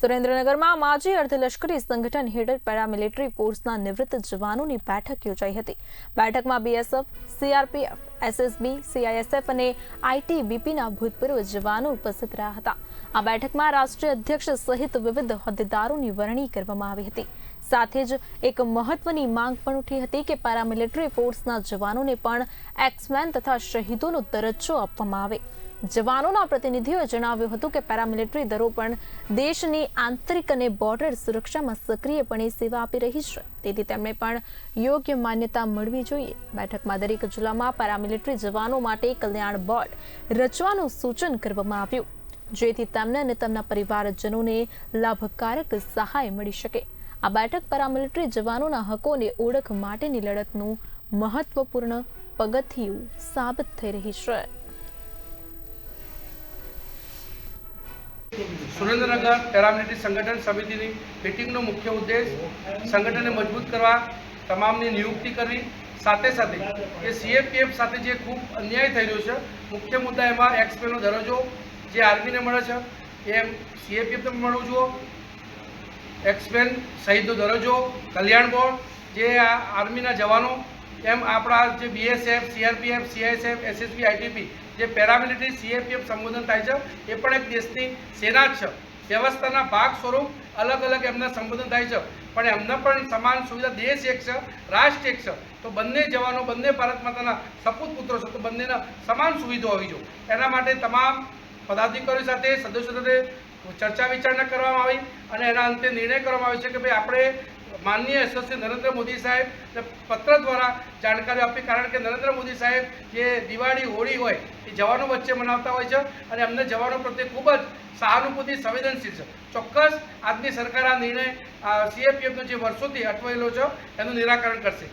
સુરેન્દ્રનગરમાં માજી અર્ધલશ્કરી સંગઠન હેઠળ પેરામિલિટરી ફોર્સના નિવૃત્ત જવાનોની બેઠક યોજાઈ હતી. બેઠકમાં બીએસએફ, સીઆરપીએફ, એસએસબી, સીઆઈએસએફ અને આઈટીબીપીના ભૂતપૂર્વ જવાનો ઉપસ્થિત રહ્યા હતા. આ બેઠકમાં રાષ્ટ્રીય અધ્યક્ષ સહિત વિવિધ હોદ્દેદારોની વરણી કરવામાં આવી હતી. સાથે જ એક મહત્વની માંગ પણ ઉઠી હતી કે પેરામિલિટરી ફોર્સના જવાનોને પણ એક્સમેન તથા શહીદોનો દરજ્જો આપવામાં આવે. જવાનોના પ્રતિનિધિઓએ જણાવ્યું હતું કે પેરામિલિટરી દળો પણ દેશની આંતરિક અને બોર્ડર સુરક્ષામાં સક્રિયપણે સેવા આપી રહી છે. તેથી તેમણે પણ યોગ્ય માન્યતા મળવી જોઈએ. બેઠકમાં દરેક જિલ્લામાં પેરામિલિટરી જવાનો માટે કલ્યાણ બોર્ડ રચવાનું સૂચન કરવામાં આવ્યું. જેથી તેમને અને તેમના પરિવારજનોને લાભકારક સહાય મળી શકે. આ બેઠક પેરામિલિટરી જવાનોના હકોની ઓળખ માટેની લડતનું મહત્વપૂર્ણ પગથિયું સાબિત થઈ રહી છે. સુરેન્દ્રનગર પેરામિલિટરી સંગઠન સમિતિની મિટિંગનો મુખ્ય ઉદ્દેશ સંગઠનને મજબૂત કરવા તમામની નિયુક્તિ કરવી. સાથે સાથે એ સીએપીએફ સાથે જે ખૂબ અન્યાય થઈ રહ્યો છે, મુખ્ય મુદ્દા એમાં એક્સપેનો દરજ્જો જે આર્મીને મળે છે, એમ સીએપીએફને મળવો જોઈએ એક્સપેન શહીદનો દરજ્જો, કલ્યાણ બોર્ડ, જે આ આર્મીના જવાનો, એમ આપણા જે BSF CRPF CISF SSB ITBP જે પેરામિલિટરી સીએપીએફ સંબોધન થાય છે, એ પણ એક દેશની સેના જ છે. વ્યવસ્થાના ભાગ સ્વરૂપ અલગ અલગ એમના સંબોધન થાય છે. પણ એમને પણ સમાન સુવિધા દેશ એક છે, રાષ્ટ્ર એક છે. તો બંને જવાનો, બંને ભારત માતાના સપૂત પુત્રો છે. તો બંનેના સમાન સુવિધા હોવી જોઈએ એના માટે તમામ પદાધિકારીઓ સાથે, સદસ્યો સાથે ચર્ચા વિચારણા કરવામાં આવી અને એના અંતે નિર્ણય કરવામાં આવ્યો છે કે ભાઈ આપણે માનનીય યશસ્વી નરેન્દ્ર મોદી સાહેબ પત્ર દ્વારા જાણકારી આપી, કારણ કે નરેન્દ્ર મોદી સાહેબ જે દિવાળી હોળી હોય એ જવાનો વચ્ચે મનાવતા હોય છે અને એમને જવાનો પ્રત્યે ખૂબ જ સહાનુભૂતિ, સંવેદનશીલ છે. ચોક્કસ આજની સરકાર આ નિર્ણય સીએપીએફનો જે વર્ષોથી અટવાયેલો છે, એનું નિરાકરણ કરશે.